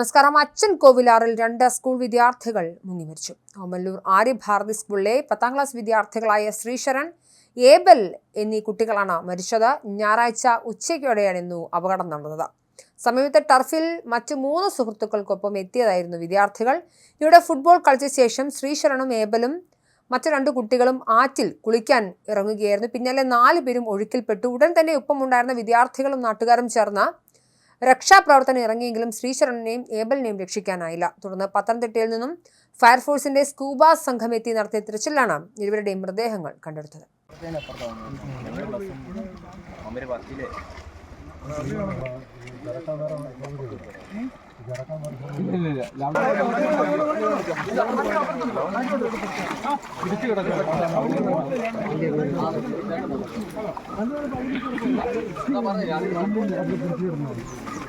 നമസ്കാരം. അച്ഛൻ കോവിലാറിൽ രണ്ട് സ്കൂൾ വിദ്യാർത്ഥികൾ മുങ്ങിമരിച്ചു. ഓമല്ലൂർ ആര്യഭാരതി സ്കൂളിലെ പത്താം ക്ലാസ് വിദ്യാർത്ഥികളായ ശ്രീശരൺ ഏബൽ എന്നീ കുട്ടികളാണ് മരിച്ചത്. ഞായറാഴ്ച ഉച്ചയ്ക്കോടെയായിരുന്നു അപകടം നടന്നത്. സമീപത്തെ ടർഫിൽ മറ്റ് മൂന്ന് സുഹൃത്തുക്കൾക്കൊപ്പം എത്തിയതായിരുന്നു വിദ്യാർത്ഥികൾ. ഇവിടെ ഫുട്ബോൾ കളിച്ച ശേഷം ശ്രീശരണും ഏബലും മറ്റു രണ്ട് കുട്ടികളും ആറ്റിൽ കുളിക്കാൻ ഇറങ്ങുകയായിരുന്നു. പിന്നാലെ നാല് പേരും ഒഴുക്കിൽപ്പെട്ടു. ഉടൻ തന്നെ ഒപ്പമുണ്ടായിരുന്ന വിദ്യാർത്ഥികളും നാട്ടുകാരും ചേർന്ന് രക്ഷാപ്രവർത്തനം ഇറങ്ങിയെങ്കിലും ശ്രീശരണിനെയും ഏബലിനെയും രക്ഷിക്കാനായില്ല. തുടർന്ന് പത്തനംതിട്ടയിൽ നിന്നും ഫയർഫോഴ്സിന്റെ സ്കൂബ സംഘം എത്തി നടത്തിയ തിരച്ചിലാണ് ഇരുവരുടെയും മൃതദേഹങ്ങൾ കണ്ടെടുത്തത്.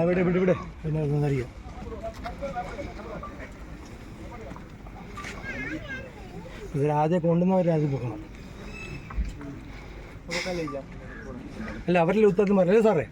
അവിടെ ഇവിടെ ഇവിടെ. പിന്നെ സംസാരിക്കാം കൊണ്ടുവന്നവർ ആദ്യം പോക്കണം. അല്ല അവരല്ലേ ഉത്തരത്തിൽ പറഞ്ഞല്ലേ സാറേ?